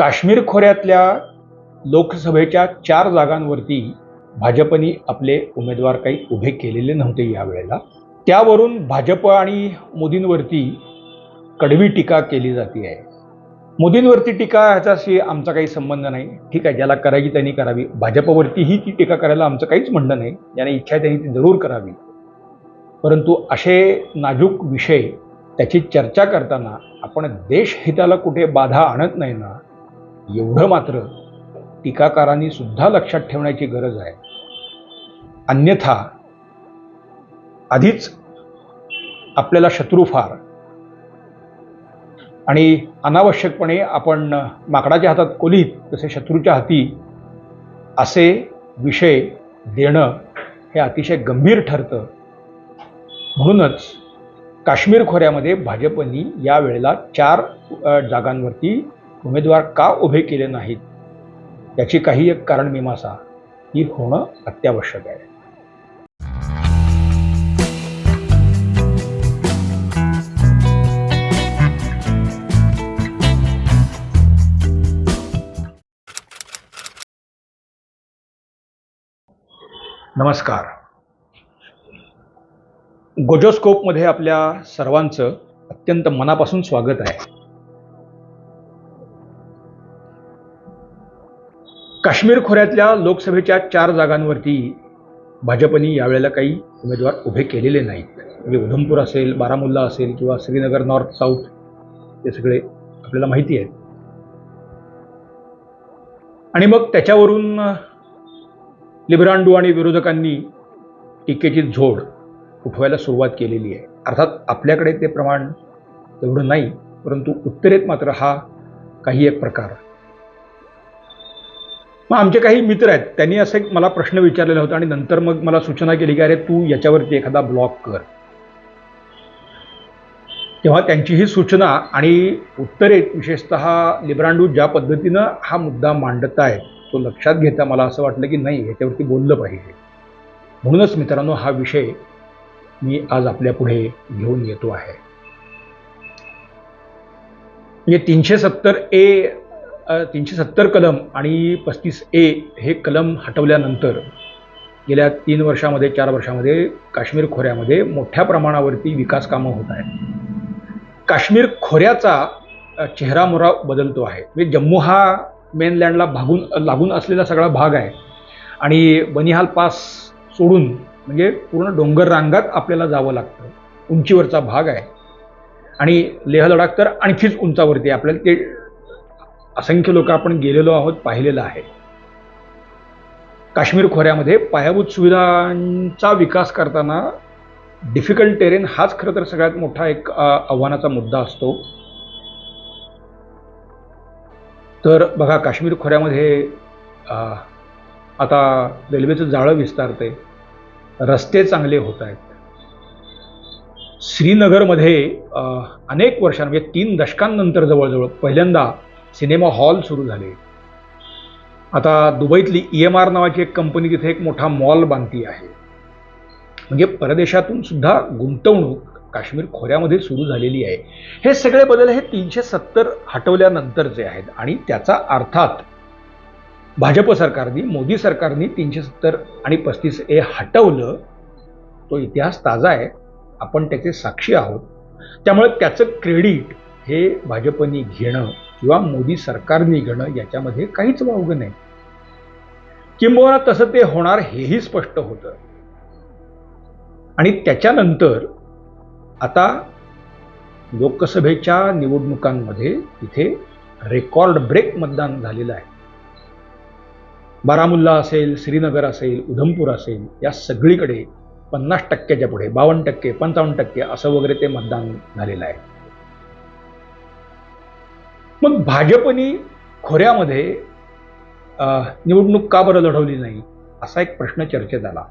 काश्मीर खोऱ्यातल्या लोकसभेच्या चार जागांवरती भाजपनी आपले उमेदवार काही उभे केलेले नव्हते यावेळेला. त्यावरून भाजप आणि मोदींवरती कडवी टीका केली जाते आहे. मोदींवरती टीका ह्याच्याशी आमचा काही संबंध नाही. ठीक आहे ज्याला करायची त्यांनी करावी. भाजपवरतीही ती टीका करायला आमचं काहीच म्हणणं नाही. ज्याने इच्छा आहे त्यांनी ती जरूर करावी. परंतु असे नाजूक विषय त्याची चर्चा करताना आपण देशहिताला कुठे बाधा आणत नाही ना एवढं मात्र टीकाकारांनी सुद्धा लक्षात ठेवण्याची गरज आहे. अन्यथा आधीच आपल्याला शत्रू फार. आणि अनावश्यकपणे आपण माकडाच्या हातात कोलीत तसे शत्रूच्या हाती असे विषय देणं हे अतिशय गंभीर ठरतं. म्हणूनच काश्मीर खोऱ्यामध्ये भाजपनी या वेळेला चार जागांवरती उमेदवार का उभे केले नाहीत? याची काही एक कारण मीमांसा. ही होणं अत्यावश्यक आहे. नमस्कार. गोजोस्कोपमध्ये आपल्या सर्वांचं अत्यंत मनापासून स्वागत आहे. काश्मीर खोऱ्यातल्या लोकसभेच्या चार जागांवरती भाजपने यावेळेला काही उमेदवार उभे केलेले नाहीत. म्हणजे उधमपूर असेल बारामुल्ला असेल किंवा श्रीनगर नॉर्थ साऊथ हे सगळे आपल्याला माहिती आहेत. आणि मग त्याच्यावरून लिबरांडू आणि विरोधकांनी टीकेची झोड उठवायला सुरुवात केलेली आहे. अर्थात आपल्याकडे ते प्रमाण तेवढं नाही परंतु उत्तरेत मात्र हा काही एक प्रकार मग आमचे काही मित्र आहेत त्यांनी असं एक मला प्रश्न विचारलेला होता आणि नंतर मग मला सूचना केली की अरे तू याच्यावरती एखादा ब्लॉग कर. तेव्हा त्यांची ही सूचना आणि उत्तरेत विशेषत लिब्रांडू ज्या पद्धतीनं हा मुद्दा मांडत आहेत तो लक्षात घेता मला असं वाटलं की नाही याच्यावरती बोललं पाहिजे. म्हणूनच मित्रांनो हा विषय मी आज आपल्या पुढे घेऊन येतो आहे. म्हणजे तीनशे सत्तर ए तीनशे सत्तर कलम आणि पस्तीस ए हे कलम हटवल्यानंतर गेल्या तीन वर्षामध्ये चार वर्षामध्ये काश्मीर खोऱ्यामध्ये मोठ्या प्रमाणावरती विकास कामं होत आहेत. काश्मीर खोऱ्याचा अ, चेहरामोहरा बदलतो आहे. म्हणजे जम्मू हा मेनलँडला भागून लागून असलेला सगळा भाग आहे. आणि बनिहाल पास सोडून म्हणजे पूर्ण डोंगर रांगात आपल्याला जावं लागतं. उंचीवरचा भाग आहे. आणि लेह लडाख तर आणखीच उंचावरती आपल्याला ते असंख्य लोक आपण गेलेलो आहोत पाहिलेलं आहे. काश्मीर खोऱ्यामध्ये पायाभूत सुविधांचा विकास करताना डिफिकल्ट टेरेन हाच खरं तर सगळ्यात मोठा एक आव्हानाचा मुद्दा असतो. तर बघा काश्मीर खोऱ्यामध्ये आता रेल्वेचं जाळं विस्तारते रस्ते चांगले होत आहेत. श्रीनगरमध्ये अनेक वर्षां म्हणजे तीन दशकांनंतर जवळजवळ पहिल्यांदा सिनेमा हॉल सुरू झाले. आता दुबईतली ई एम आर नावाची एक कंपनी तिथे एक मोठा मॉल बांधती आहे. म्हणजे परदेशातून सुद्धा गुंतवणूक काश्मीर खोऱ्यामध्ये सुरू झालेली आहे. हे सगळे बदल हे तीनशे सत्तर हटवल्यानंतरचे आहेत आणि त्याचा अर्थात भाजप सरकारने मोदी सरकारने तीनशे सत्तर आणि पस्तीस ए हटवलं तो इतिहास ताजा आहे. आपण त्याचे साक्षी आहोत. त्यामुळे त्याचं क्रेडिट हे भाजपनी घेणं किंवा मोदी सरकारने घेणं याच्यामध्ये काहीच वावग नाही. किंबहुना तसं ते होणार हेही स्पष्ट होतं. आणि त्याच्यानंतर आता लोकसभेच्या निवडणुकांमध्ये तिथे रेकॉर्ड ब्रेक मतदान झालेलं आहे. बारामुल्ला असेल श्रीनगर असेल उधमपूर असेल या सगळीकडे पन्नास टक्क्याच्या पुढे बावन्न टक्के पंचावन्न टक्के असं वगैरे ते मतदान झालेलं आहे. मग भाजपनी खोऱ्यामध्ये निवडणूक का बरं लढवली नाही? असा एक प्रश्न चर्चेत आला.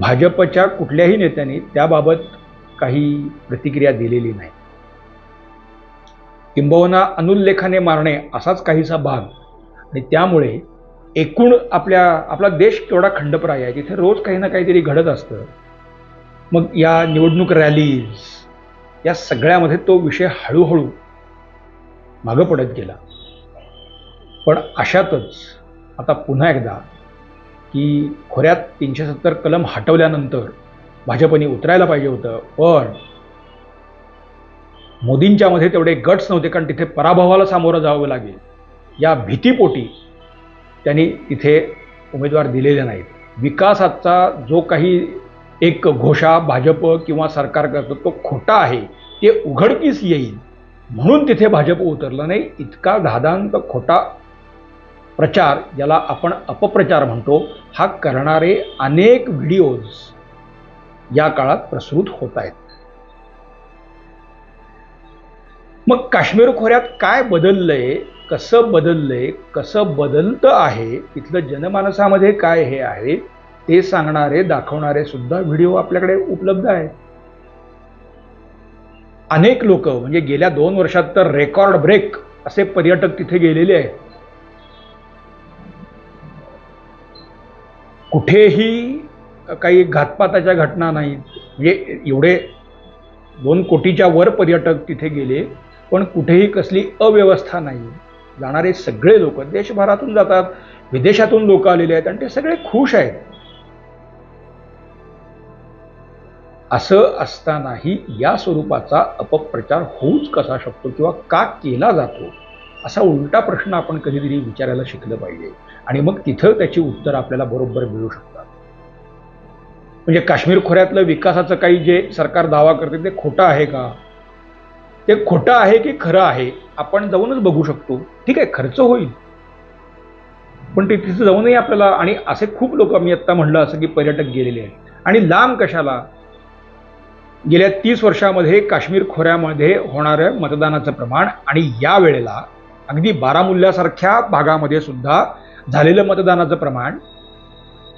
भाजपच्या कुठल्याही नेत्यांनी त्याबाबत काही प्रतिक्रिया दिलेली नाही. किंबहुना अनुल्लेखाने मारणे असाच काहीसा भाग. आणि त्यामुळे एकूण आपल्या आपला देश केवढा खंडप्राय आहे तिथे रोज काही ना काहीतरी घडत असतं. मग या निवडणूक रॅलीज या सगळ्यामध्ये तो विषय हळूहळू मागं पडत गेला. पण अशातच आता पुन्हा एकदा की खोऱ्यात तीनशे सत्तर कलम हटवल्यानंतर भाजपने उतरायला पाहिजे होतं पण मोदींच्यामध्ये तेवढे गट्स नव्हते कारण तिथे पराभवाला सामोरं जावं लागेल. या भीतीपोटी त्यांनी तिथे उमेदवार दिलेले नाहीत. विकासाचा जो काही एक घोषा भाजप किंवा सरकार करतो तो खोटा आहे ते उघडकीस येईल. म्हणून तिथे भाजप उतरलं नाही. इतका धादांत खोटा प्रचार ज्याला आपण अपप्रचार म्हणतो हा करणारे अनेक व्हिडिओज या काळात प्रसृत होत आहेत. मग काश्मीर खोऱ्यात काय बदललंय कसं बदललंय कसं बदलतं आहे तिथलं जनमानसामध्ये काय हे आहे ते सांगणारे दाखवणारे सुद्धा व्हिडिओ आपल्याकडे उपलब्ध आहेत. अनेक लोक म्हणजे गेल्या दोन वर्षात तर रेकॉर्ड ब्रेक असे पर्यटक तिथे गेलेले आहेत. कुठेही काही घातपाताच्या घटना नाहीत म्हणजे एवढे दोन कोटीच्या वर पर्यटक तिथे गेले पण कुठेही कसली अव्यवस्था नाही. जाणारे सगळे लोक देशभरातून जातात विदेशातून लोक आलेले आहेत आणि ते सगळे खुश आहेत. असं असतानाही या स्वरूपाचा अपप्रचार होऊच कसा शकतो किंवा का केला जातो असा उलटा प्रश्न आपण कधीतरी विचारायला शिकलं पाहिजे. आणि मग तिथं त्याची उत्तर आपल्याला बरोबर मिळू शकतात. म्हणजे काश्मीर खोऱ्यातलं विकासाचं काही जे सरकार दावा करते ते खोटं आहे का? ते खोटं आहे की खरं आहे आपण जाऊनच बघू शकतो. ठीक आहे खर्च होईल. पण ते तिथं जाऊनही आपल्याला आणि असे खूप लोक मी आत्ता म्हणलं असं की पर्यटक गेलेले आहेत. आणि लांब कशाला? गेल्या तीस वर्षामध्ये काश्मीर खोऱ्यामध्ये होणारं मतदानाचं प्रमाण आणि या वेळेला अगदी बारामुल्ल्यासारख्या भागामध्ये सुद्धा झालेलं मतदानाचं प्रमाण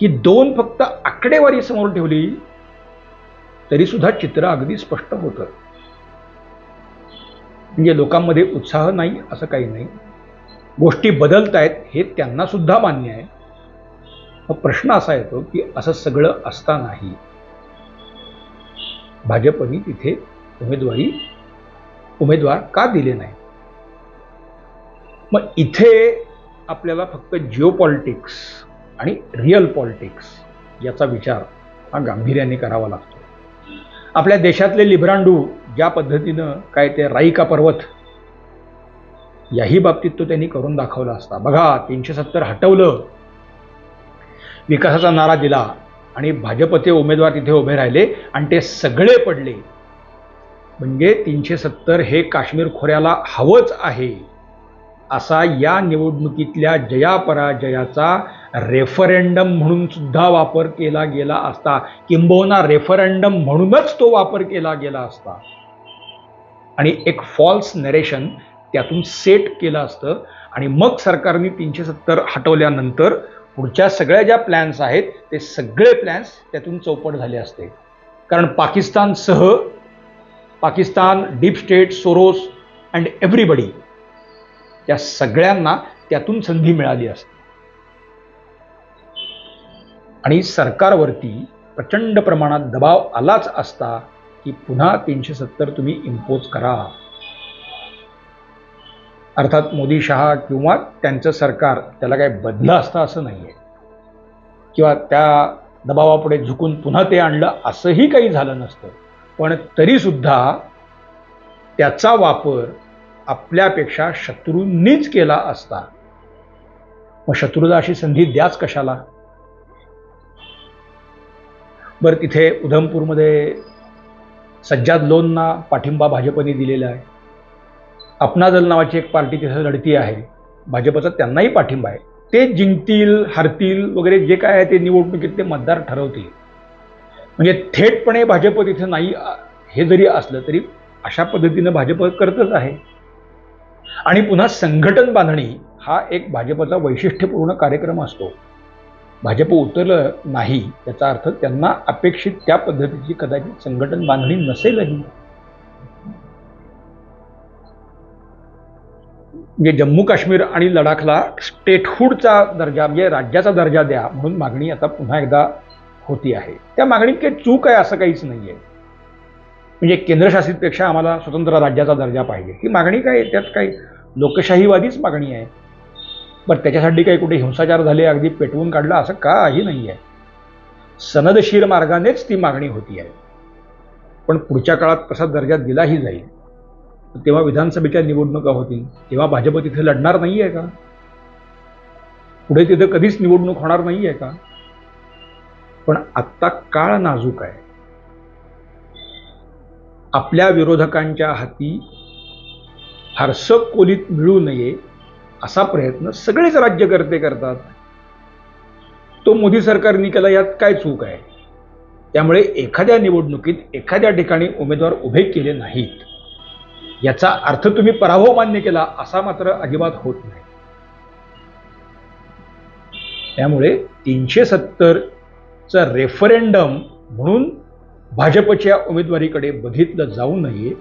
ही दोन फक्त आकडेवारी समोर ठेवली तरी सुद्धा चित्र अगदी स्पष्ट होतं. म्हणजे लोकांमध्ये उत्साह नाही असं काही नाही. गोष्टी बदलत आहेत हे त्यांना सुद्धा मान्य आहे. मग प्रश्न असा येतो की असं सगळं असतानाही भाजपने तिथे उमेदवारी उमेदवार का दिले नाही मग इथे आपल्याला फक्त जिओ पॉलिटिक्स आणि रिअल पॉलिटिक्स याचा विचार हा गांभीर्याने करावा लागतो. आपल्या देशातले लिब्रांडू ज्या पद्धतीनं काय ते राईका पर्वत याही बाबतीत तो त्यांनी करून दाखवला असता. बघा तीनशे सत्तर हटवलं. विकासाचा नारा दिला. आणि भाजपचे उमेदवार तिथे उभे राहिले आणि ते सगळे पडले. म्हणजे तीनशे सत्तर हे काश्मीर खोऱ्याला हवंच आहे. असा या निवडणुकीतल्या जयापराजयाचा रेफरेंडम म्हणून सुद्धा वापर केला गेला असता. किंबहुना रेफरेंडम म्हणूनच तो वापर केला गेला असता. आणि एक फॉल्स नरेशन त्यातून सेट केलं असतं. आणि मग सरकारने तीनशे सत्तर हटवल्यानंतर पुढच्या सगळ्या ज्या प्लॅन्स आहेत ते सगळे प्लॅन्स त्यातून चौपट झाले असते. कारण पाकिस्तानसह Pakistan deep state Soros and everybody त्या सगळ्यांना त्यातून संधी मिळाली असते. आणि सरकारवरती प्रचंड प्रमाणात दबाव आलाच असता की पुन्हा तीनशे सत्तर तुम्ही इम्पोज करा. अर्थात मोदी शहा किंवा त्यांचं सरकार त्याला काही बदलं असतं असं नाही आहे किंवा त्या दबावापुढे झुकून पुन्हा ते आणलं असंही काही झालं नसतं. पण तरीसुद्धा त्याचा वापर आपल्यापेक्षा शत्रूंनीच केला असता. मग शत्रूला अशी संधी द्याच कशाला? बरं तिथे उधमपूरमध्ये सज्जाद लोनना पाठिंबा भाजपने दिलेला आहे. अपना दल नावाची एक पार्टी तिथं लढती आहे. भाजपचा त्यांनाही पाठिंबा आहे. ते जिंकतील हरतील वगैरे जे काय आहे ते निवडणुकीत ते मतदार ठरवतील. म्हणजे थेटपणे भाजप तिथं नाही हे जरी असलं तरी अशा पद्धतीनं भाजप करतच आहे. आणि पुन्हा संघटन बांधणी हा एक भाजपचा वैशिष्ट्यपूर्ण कार्यक्रम असतो. भाजप उतरलं नाही याचा अर्थ त्यांना अपेक्षित त्या पद्धतीची कदाचित संघटन बांधणी नसेलही. म्हणजे जम्मू काश्मीर आणि लडाखला स्टेटहूडचा दर्जा म्हणजे राज्याचा दर्जा द्या म्हणून मागणी आता पुन्हा एकदा होती आहे. त्या मागणीत काही चूक आहे असं काहीच नाही आहे म्हणजे केंद्रशासितपेक्षा आम्हाला स्वतंत्र राज्याचा दर्जा पाहिजे. ही मागणी काय त्यात काही लोकशाहीवादीच मागणी आहे. बरं त्याच्यासाठी काही कुठे हिंसाचार झाले अगदी पेटवून काढला असं काही नाही आहे सनदशीर मार्गानेच ती मागणी होती आहे. पण पुढच्या काळात तसा दर्जा दिलाही जाईल तेव्हा विधानसभेच्या निवडणुका होतील. तेव्हा भाजप तिथे लढणार नाही आहे का? पुढे तिथे कधीच निवडणूक होणार नाही आहे का? पण आत्ता काळ नाजूक आहे. आपल्या विरोधकांच्या हाती फारसं कोलीत मिळू नये असा प्रयत्न सगळेच राज्यकर्ते करतात. तो मोदी सरकारने केला यात काय चूक आहे? त्यामुळे एखाद्या निवडणुकीत एखाद्या ठिकाणी उमेदवार उभे केले नाहीत. याचा अर्थ तुम्ही पराभव मान्य केला असा मात्र अजिबात होत नाही. त्यामुळे तीनशे सत्तरचं रेफरेंडम म्हणून भाजपच्या उमेदवारीकडे बघितलं जाऊ नये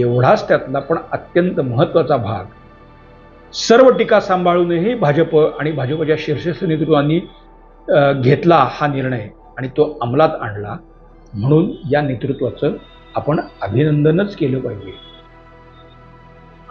एवढाच त्यातला पण अत्यंत महत्त्वाचा भाग. सर्व टीका सांभाळूनही भाजप आणि भाजपच्या शीर्षस्थ नेतृत्वांनी घेतला हा निर्णय आणि तो अंमलात आणला. म्हणून या नेतृत्वाचं आपण अभिनंदनच केलं पाहिजे.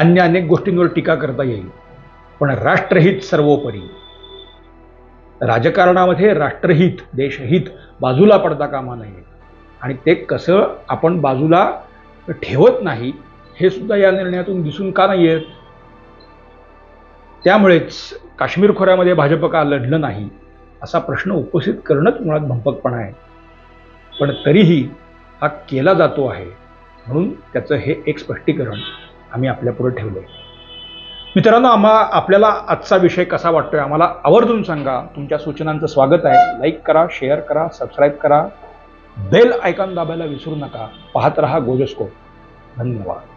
अन्य अनेक गोष्टींवर टीका करता येईल पण राष्ट्रहित सर्वोपरी. राजकारणामध्ये राष्ट्रहित देशहित बाजूला पडता कामा नये. आणि ते कसं आपण बाजूला ठेवत नाही हे सुद्धा या निर्णयातून दिसून का नाही येत? त्यामुळेच काश्मीर खोऱ्यामध्ये भाजप का लढलं नाही असा प्रश्न उपस्थित करणंच मुळात भंपकपणा आहे. पण तरीही हा केला जातो आहे म्हणून त्याचं हे एक स्पष्टीकरण. आम्ही आपल्यापुढे ठेवलं आहे मित्रांनो आम्हा आपल्याला आजचा विषय कसा वाटतोय आम्हाला आवर्जून सांगा. तुमच्या सूचनांचं स्वागत आहे. लाईक करा शेअर करा सबस्क्राईब करा. बेल आयकॉन दाबायला विसरू नका. पाहत रहा गोजस्कोप धन्यवाद.